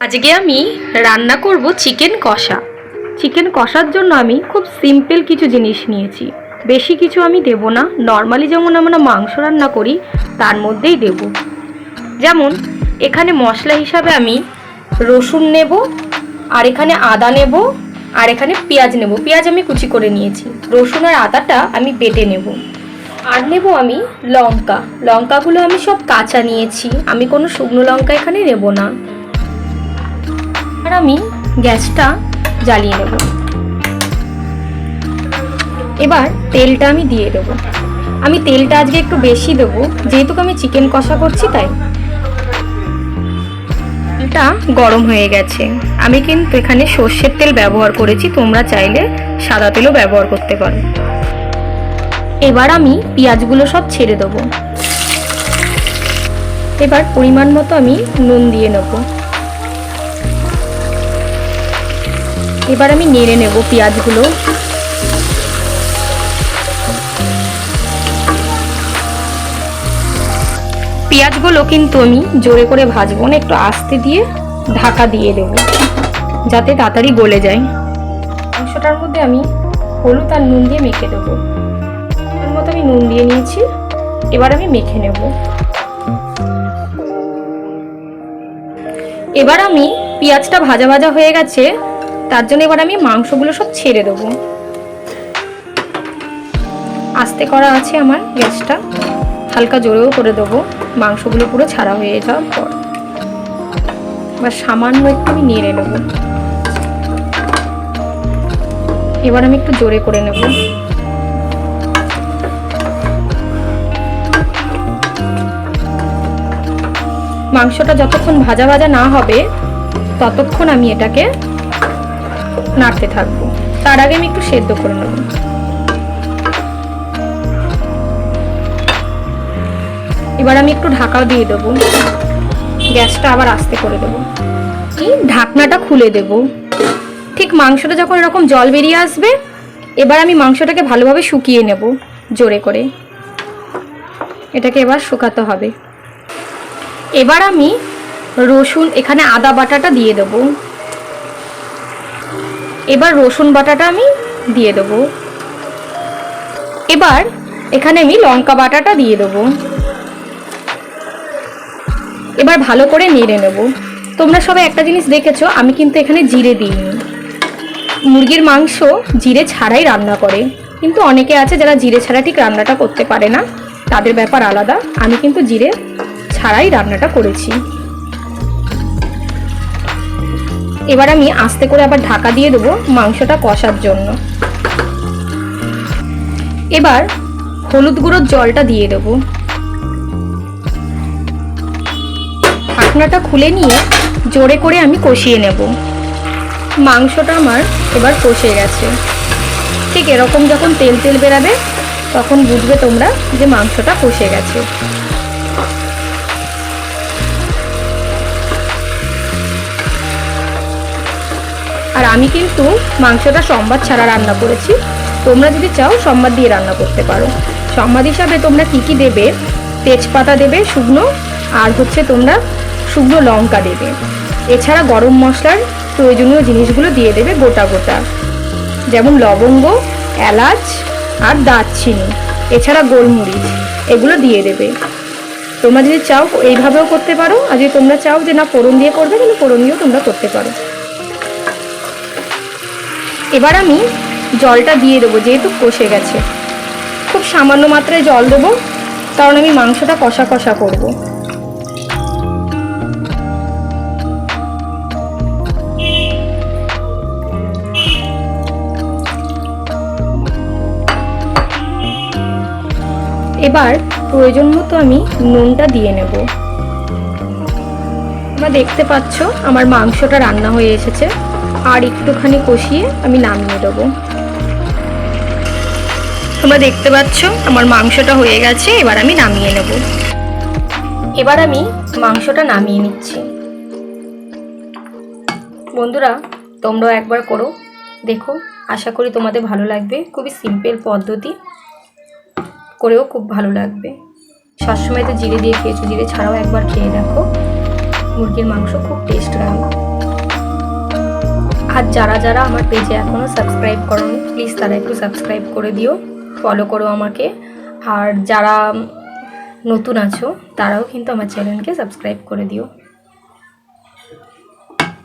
আজকে আমি রান্না করব চিকেন কষা। চিকেন কষার জন্য আমি খুব সিম্পল কিছু জিনিস নিয়েছি। বেশি কিছু আমি দেব না। নর্মালি যেমন আমরা মাংস রান্না করি, তার মধ্যেই দেব। যেমন, এখানে মশলা হিসাবে আমি রসুন নেব, আর এখানে আদা নেব, আর এখানে পেঁয়াজ নেব। পেঁয়াজ আমি কুচি করে নিয়েছি। রসুন আর আদাটা আমি বেটে নেব। আর নেব আমি লঙ্কা। লঙ্কাগুলো আমি সব কাঁচা নিয়েছি। আমি কোনো শুকনো লঙ্কা এখানে নেব না। আর আমি গ্যাসটা জ্বালিয়ে নেব। এবার তেলটা আমি দিয়ে দেবো। আমি তেলটা আজকে একটু বেশি দেবো, যেহেতু আমি চিকেন কষা করছি তাই। তেলটা গরম হয়ে গেছে। আমি কিন্তু এখানে সর্ষের তেল ব্যবহার করেছি, তোমরা চাইলে সাদা তেলও ব্যবহার করতে পারো। এবার আমি পেঁয়াজগুলো সব ছেড়ে দেবো। এবার পরিমাণ মতো আমি নুন দিয়ে নেব। এবার আমি নেড়ে নেব পেঁয়াজগুলো। পেঁয়াজগুলো কিন্তু আমি জোরে করে ভাজবো না, একটু আস্তে দিয়ে ঢাকা দিয়ে দেবো, যাতে তাড়াতাড়ি গলে যায়। মাংসটার মধ্যে আমি হলুদ আর নুন দিয়ে মেখে দেবো। তার মতো আমি নুন দিয়ে নিয়েছি, এবার আমি মেখে নেব। এবার আমি পেঁয়াজটা ভাজা ভাজা হয়ে গেছে তার জন্য এবার আমি মাংসগুলো সব ছেড়ে দেবো। আস্তে করা আছে আমার গ্যাসটা। হালকা জোরেও করে দেবো। মাংসগুলো পুরো ছাড়া হয়ে যাওয়ার পর। এবার সামান্য একটু আমি নেড়ে নেব। এবার আমি একটু জোরে করে নেব। মাংসটা যতক্ষণ ভাজা ভাজা না হবে, ততক্ষণ আমি এটাকে নাড়তে থাকব। তার আগে আমি একটু সেদ্ধ করে নেব। এবার আমি একটু ঢাকাও দিয়ে দেবো। গ্যাসটা আবার আস্তে করে দেবো। ঢাকনাটা খুলে দেব। ঠিক মাংসটা যখন এরকম জল বেরিয়ে আসবে, এবার আমি মাংসটাকে ভালোভাবে শুকিয়ে নেব, জোরে করে। এটাকে এবার শুকাতে হবে। এবার আমি রসুন, এখানে আদা বাটাটা দিয়ে দেবো। এবার রসুন বাটাটা আমি দিয়ে দেবো। এবার এখানে আমি লঙ্কা বাটাটা দিয়ে দেবো। এবার ভালো করে নেড়ে নেব। তোমরা সবাই একটা জিনিস দেখেছ, আমি কিন্তু এখানে জিরে দিইনি। মুরগির মাংস জিরে ছাড়াই রান্না করে। কিন্তু অনেকে আছে যারা জিরে ছাড়া ঠিক রান্নাটা করতে পারে না। তাদের ব্যাপার আলাদা। আমি কিন্তু জিরে ছাড়াই রান্নাটা করেছি। এবার আমি আস্তে করে আবার ঢাকা দিয়ে দেবো মাংসটা কষার জন্য। এবার হলুদ গুঁড়োর জলটা দিয়ে দেবো। ঢাকনাটা খুলে নিয়ে জোরে করে আমি কষিয়ে নেব। মাংসটা আমার এবার কষে গেছে। ঠিক এরকম যখন তেল তেল বেরাবে, তখন বুঝবে তোমরা যে মাংসটা কষে গেছে। আর আমি কিন্তু মাংসটা সম্বাদ ছাড়া রান্না করেছি। তোমরা যদি চাও সম্বাদ দিয়ে রান্না করতে পারো। সম্বাদ হিসাবে তোমরা কি কি দেবে? তেজপাতা দেবে, শুকনো, আর হচ্ছে তোমরা শুকনো লঙ্কা দেবে। এছাড়া গরম মশলার প্রয়োজনীয় জিনিসগুলো দিয়ে দেবে গোটা গোটা। যেমন লবঙ্গ, এলাচ, আর দারচিনি। এছাড়া গোলমরিচ, এগুলো দিয়ে দেবে। তোমরা যদি চাও এইভাবেও করতে পারো, আর যদি তোমরা চাও যে না, ফোড়ন দিয়ে করবে, তাহলে ফোড়ন দিয়েও তোমরা করতে পারো। এবার আমি জলটা দিয়ে দেবো, যেহেতু কষে গেছে। খুব সামান্য মাত্রায় জল দেবো, কারণ আমি মাংসটা কষা কষা করব। এবার প্রয়োজন মতো আমি নুনটা দিয়ে নেব। তোমরা দেখতে পাচ্ছ, আমার মাংসটা রান্না হয়ে এসেছে। আর একটুখানি কষিয়ে আমি নামিয়ে দেবো। তোমরা দেখতে পাচ্ছ, আমার মাংসটা হয়ে গেছে, এবার আমি নামিয়ে নেব। এবার আমি মাংসটা নামিয়ে নিচ্ছি। বন্ধুরা, তোমরাও একবার করো। দেখো, আশা করি তোমাদের ভালো লাগবে। খুবই সিম্পল পদ্ধতি। করেও খুব ভালো লাগবে। সবসময় তো জিরে দিয়ে খেয়েছো। জিরে ছাড়াও একবার খেয়ে দেখো। মুরগির মাংস খুব টেস্ট লাগে আর যারা যারা আমার পেজে এখনও সাবস্ক্রাইব করো প্লিজ তারা একটু সাবস্ক্রাইব করে দিও ফলো করো আমাকে। আর যারা নতুন আছো, তারাও কিন্তু আমার চ্যানেলকে সাবস্ক্রাইব করে দিও।